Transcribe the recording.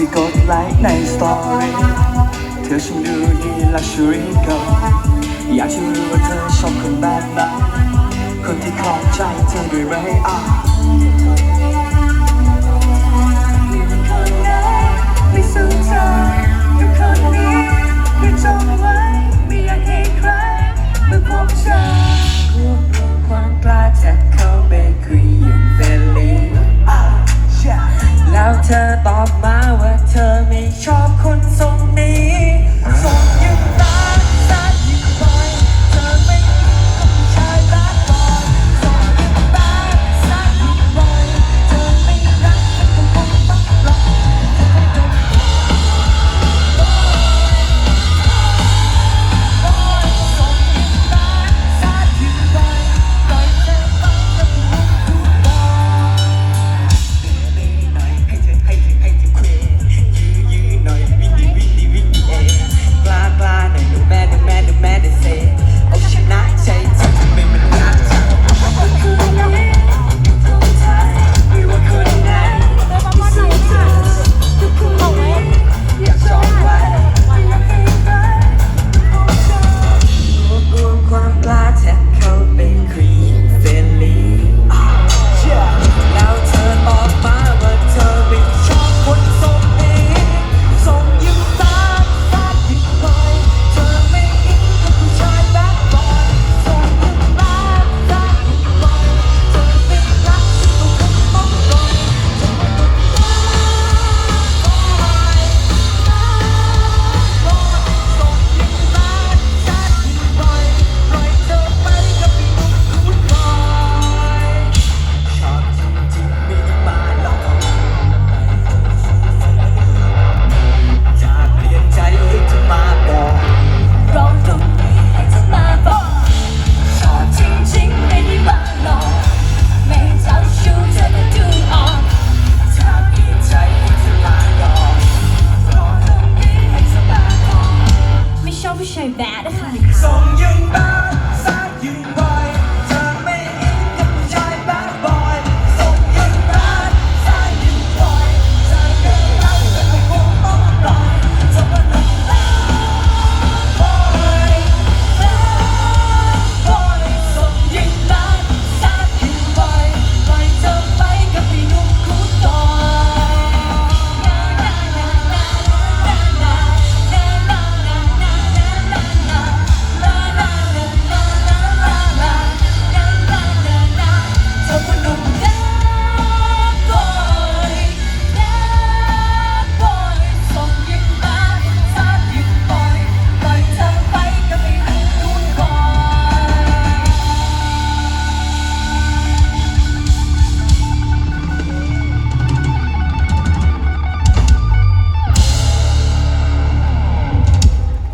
ไปกดไลค์ในสตอรี่เธอช่างดูดีลักชัวรี่เกิอยากจะรู้ว่าเธอชอบคนแบบไหนคนที่ครองใจเธอด้วยไหมอะไไม่สนใจ